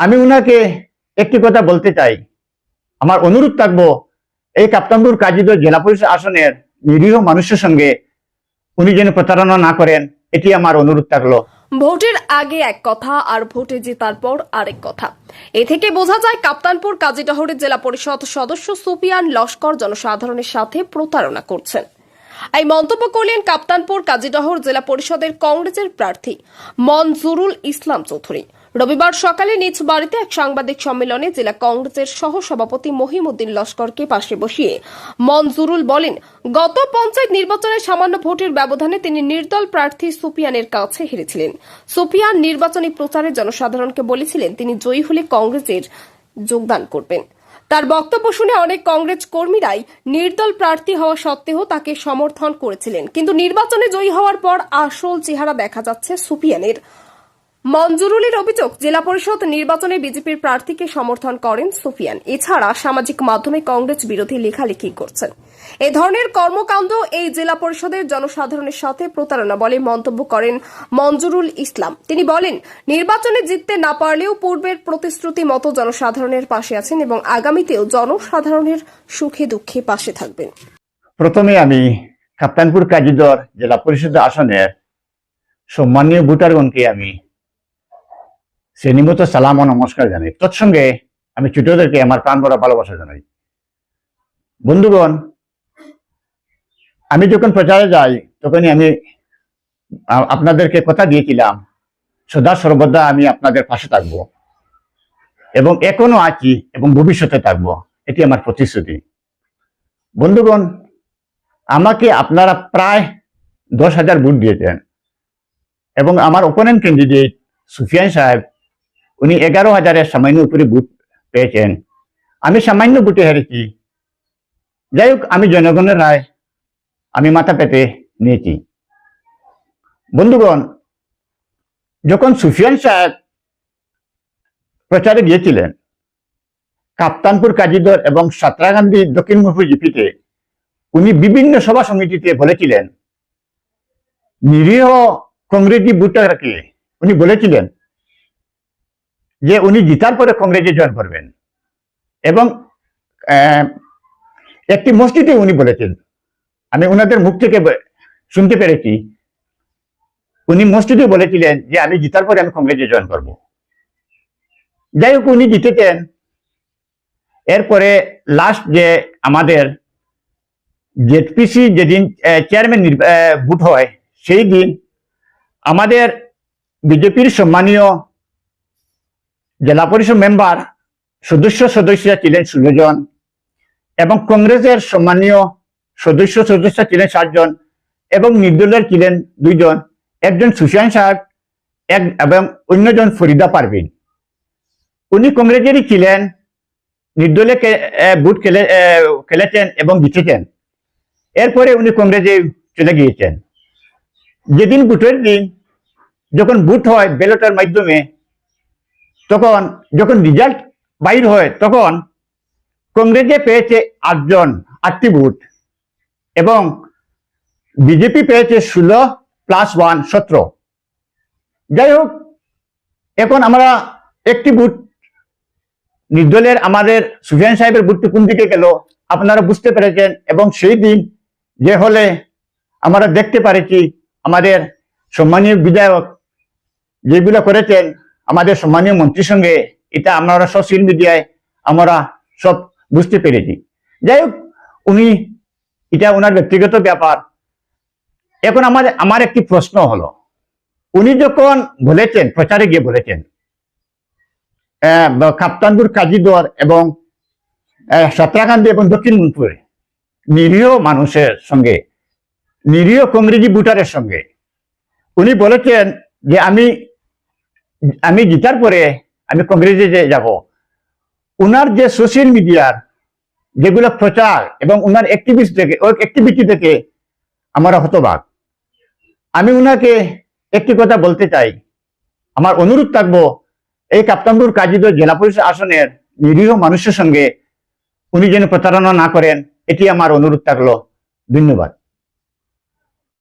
আমি উনাকে একটি কথা বলতে চাই। আমার অনুরোধ থাকব, এই কাপ্তানপুর কাজিদ জেলা পরিষদ আসনের নিরীহ মানুষের সঙ্গে উনি যেন প্রতারণা না করেন, এটি আমার অনুরোধ থাকল। ভোটের আগে এক কথা, আর ভোটে জেতার পর আরেক কথা। এ থেকে বোঝা যায়, কাপ্তানপুর কাজীডহরের জেলা পরিষদ সদস্য সুপিয়ান লস্কর জনসাধারণের সাথে প্রতারণা করছেন। এই মন্তব্য করলেন কাপ্তানপুর কাজীডহর জেলা পরিষদের কংগ্রেসের প্রার্থী মনজুরুল ইসলাম চৌধুরী। রবিবার সকালে নিজ বাড়িতে এক সাংবাদিক সম্মেলনে জেলা কংগ্রেসের সহ সভাপতি মহিমুদ্দিন লস্করকে পাশে বসিয়ে মনজুরুল বলেন, গত পঞ্চায়েত নির্বাচনে সামান্য ভোটের ব্যবধানে তিনি নির্দল প্রার্থী সুপিয়ানের কাছে হেরেছিলেন। সুপিয়ান নির্বাচনী প্রচারে জনসাধারণকে বলেছিলেন, তিনি জয়ী হলে কংগ্রেসের যোগদান করবেন। তার বক্তব্য শুনে অনেক কংগ্রেস কর্মীরাই নির্দল প্রার্থী হওয়া সত্ত্বেও তাকে সমর্থন করেছিলেন। কিন্তু নির্বাচনে জয়ী হওয়ার পর আসল চেহারা দেখা যাচ্ছে সুপিয়ানের মঞ্জুরুলের অভিযোগ, জেলা পরিষদ নির্বাচনে বিজেপির প্রার্থীকে সমর্থন করেন সুফিয়ান। এছাড়া সামাজিক মাধ্যমে কংগ্রেস বিরোধী লেখালেখি করছেন। এ ধরনের কর্মকাণ্ড এই জেলা পরিষদের জনসাধারণের সাথে প্রতারণা বলে মন্তব্য করেন মঞ্জুরুল ইসলাম। তিনি বলেন, নির্বাচনে জিততে না পারলেও পূর্বের প্রতিশ্রুতি মতো জনসাধারণের পাশে আছেন এবং আগামীতেও জনসাধারণের সুখে দুঃখে পাশে থাকবেন। প্রথমে আমি কাপ্তানপুর কাজিদর জেলা পরিষদ আসনের সম্মানীয় ভোটারগণকে আমি শ্রেণীমতো সালাম ও নমস্কার জানাই। তৎসঙ্গে আমি ছোটদেরকে আমার প্রাণ ভরা ভালোবাসা জানাই। বন্ধুগণ, আমি যখন প্রচারে যাই, তখনই আমি আপনাদেরকে কথা দিয়েছিলাম, সদা সর্বদা আমি আপনাদের পাশে থাকব এবং এখনও আছি এবং ভবিষ্যতে থাকব। এটি আমার প্রতিশ্রুতি। বন্ধুগণ, আমাকে আপনারা প্রায় দশ হাজার ভোট দিয়েছেন এবং আমার ওপোনেন্ট ক্যান্ডিডেট সুফিয়ান সাহেব উনি এগারো হাজারের সামান্য উপরে ভোট পেয়েছেন। আমি সামান্য ভোটে হেরেছি। যাই হোক, আমি জনগণের রায়, আমি মাথা পেতে নিয়েছি। বন্ধুগণ, যখন সুফিয়ান সাহেব প্রচারে গিয়েছিলেন, কাপ্তানপুর কাজীদর এবং সাঁতরাগান্ধী দক্ষিণ মুখপুর জিপিতে উনি বিভিন্ন সভা সমিতিতে বলেছিলেন, নিরীহ কংগ্রেসি ভোটারকে উনি বলেছিলেন যে উনি জিতার পরে কংগ্রেসে জয়েন করবেন। এবং একটি মসজিদে উনি বলেছেন, আমি ওনাদের মুখ থেকে শুনতে পেরেছি, উনি মসজিদে বলেছিলেন যে আমি জিতার পরে আমি কংগ্রেসে জয়েন করব। যাই হোক, উনি জিতেছেন। এরপরে লাস্ট যে আমাদের জেডপিসি যেদিন চেয়ারম্যান ভোট হয়, সেই দিন আমাদের বিজেপির সম্মানীয় জেলা পরিষদ মেম্বার সদস্য সদস্যরা ছিলেন ষোলো জন এবং কংগ্রেসের সম্মানীয় সদস্য সদস্য ছিলেন সাতজন এবং নির্দলের ছিলেন দুইজন। একজন সুশান্ত সাহেব এক এবং অন্যজন ফরিদা পারভিন। উনি কংগ্রেসেরই ছিলেন নির্দলে ভোট খেলে খেলেছেন এবং জিতেছেন। এরপরে উনি কংগ্রেসে চলে গিয়েছেন। যেদিন ভোটের দিন, যখন ভোট হয়, ব্যালটের মাধ্যমে তখন যখন রেজাল্ট বাইর হয়, তখন কংগ্রেসে পেয়েছে আটজন আটটি ভোট এবং বিজেপি পেয়েছে ষোলো প্লাস ওয়ান সতেরো। যাই হোক, এখন আমরা একটি ভোট নির্দলের আমাদের সুফিয়ান সাহেবের ভোটটি কোন দিকে গেল আপনারা বুঝতে পেরেছেন এবং সেই দিন যে হলে আমরা দেখতে পারেছি আমাদের সম্মানীয় বিধায়ক যেগুলো করেছেন আমাদের সম্মানীয় মন্ত্রীর সঙ্গে এটা আমরা সোশ্যাল মিডিয়ায় আমরা সব বুঝতে পেরেছি। যাই হোক, উনি এটা ওনার ব্যক্তিগত ব্যাপার। এখন আমার আমার একটি প্রশ্ন হলো, উনি যখন বলেছেন, প্রচারে গিয়ে বলেছেন কাপ্তানপুর কাজীদর এবং সাঁতরাকান্দি এবং দক্ষিণ মুনপুরে নিরীহ মানুষের সঙ্গে, নিরীহ কংগ্রেসি ভোটারের সঙ্গে, উনি বলেছেন যে আমি আমি জিতার পরে আমি কংগ্রেসে যাব, উনার যে সোশ্যাল মিডিয়ার যেগুলো প্রচার এবং উনার অ্যাক্টিভিস্ট থেকে ওই অ্যাক্টিভিটি থেকে আমরা হতবাক। আমি উনাকে একটি কথা বলতে চাই। আমার অনুরোধ থাকব, এই কাপ্তানপুর কাজীদ জেলা পরিষদ আসনের নিরীহ মানুষের সঙ্গে উনি যেন প্রতারণা না করেন, এটি আমার অনুরোধ থাকল। ধন্যবাদ।